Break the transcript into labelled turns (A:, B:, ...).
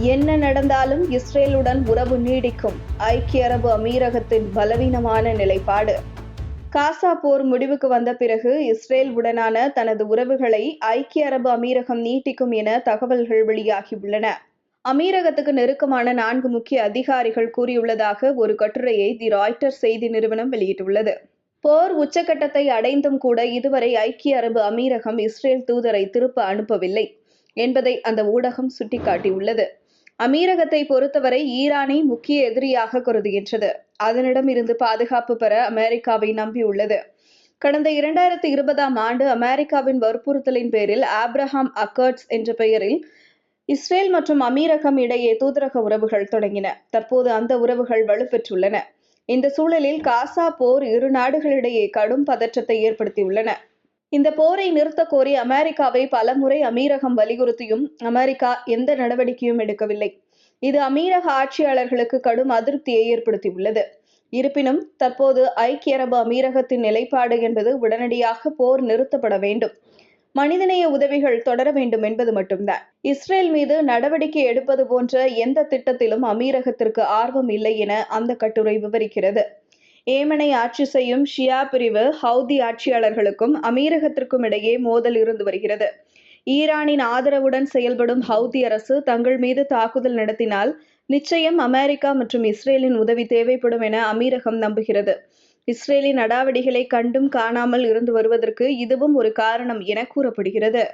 A: என்ன நடந்தாலும் இஸ்ரேலுடன் உறவு நீடிக்கும். ஐக்கிய அரபு அமீரகத்தின் பலவீனமான நிலைப்பாடு. காசா போர் முடிவுக்கு வந்த பிறகு இஸ்ரேல் உடனான தனது உறவுகளை ஐக்கிய அரபு அமீரகம் நீட்டிக்கும் என தகவல்கள் வெளியாகியுள்ளன அமீரகத்துக்கு நெருக்கமான நான்கு முக்கிய அதிகாரிகள் கூறியுள்ளதாக ஒரு கட்டுரையை தி ராய்டர் செய்தி நிறுவனம் வெளியிட்டுள்ளது. போர் உச்சக்கட்டத்தை அடைந்தும் கூட இதுவரை ஐக்கிய அரபு அமீரகம் இஸ்ரேல் தூதரை திருப்ப அனுப்பவில்லை என்பதை அந்த ஊடகம் சுட்டிக்காட்டியுள்ளது. அமீரகத்தை பொறுத்தவரை ஈரானை முக்கிய எதிரியாக கருதுகின்றது. அதனிடம் இருந்து பாதுகாப்பு பெற அமெரிக்காவை நம்பியுள்ளது. கடந்த இரண்டாயிரத்தி இருபதாம் ஆண்டு அமெரிக்காவின் வற்புறுத்தலின் பேரில் ஆப்ரஹாம் அக்கர்ட்ஸ் என்ற பெயரில் இஸ்ரேல் மற்றும் அமீரகம் இடையே தூதரக உறவுகள் தொடங்கின. தற்போது அந்த உறவுகள் வலுப்பெற்றுள்ளன. இந்த சூழலில் காசா போர் இரு நாடுகளிடையே கடும் பதற்றத்தை ஏற்படுத்தியுள்ளன. இந்த போரை நிறுத்த கோரி அமெரிக்காவை பலமுறை அமீரகம் வலியுறுத்தியும் அமெரிக்கா எந்த நடவடிக்கையும் எடுக்கவில்லை. இது அமீரக ஆட்சியாளர்களுக்கு கடும் அதிருப்தியை ஏற்படுத்தியுள்ளது. இருப்பினும் தற்போது ஐக்கிய அரபு அமீரகத்தின் நிலைப்பாடு என்பது உடனடியாக போர் நிறுத்தப்பட வேண்டும். மனிதநேய உதவிகள் தொடர வேண்டும் என்பது மட்டும்தான். இஸ்ரேல் மீது நடவடிக்கை எடுப்பது போன்ற எந்த திட்டத்திலும் அமீரகத்திற்கு ஆர்வம் இல்லை என அந்த கட்டுரை விவரிக்கிறது. ஏமனை ஆட்சி செய்யும் ஷியா பிரிவு ஹவுதி ஆட்சியாளர்களுக்கும் அமீரகத்திற்கும் இடையே மோதல் இருந்து வருகிறது. ஈரானின் ஆதரவுடன் செயல்படும் ஹவுதி அரசு தங்கள் மீது தாக்குதல் நடத்தினால் நிச்சயம் அமெரிக்கா மற்றும் இஸ்ரேலின் உதவி தேவைப்படும் என அமீரகம் நம்புகிறது. இஸ்ரேலின் நடவடிக்கைகளை கண்டும் காணாமல் இருந்து வருவதற்கு இதுவும் ஒரு காரணம் என கூறப்படுகிறது.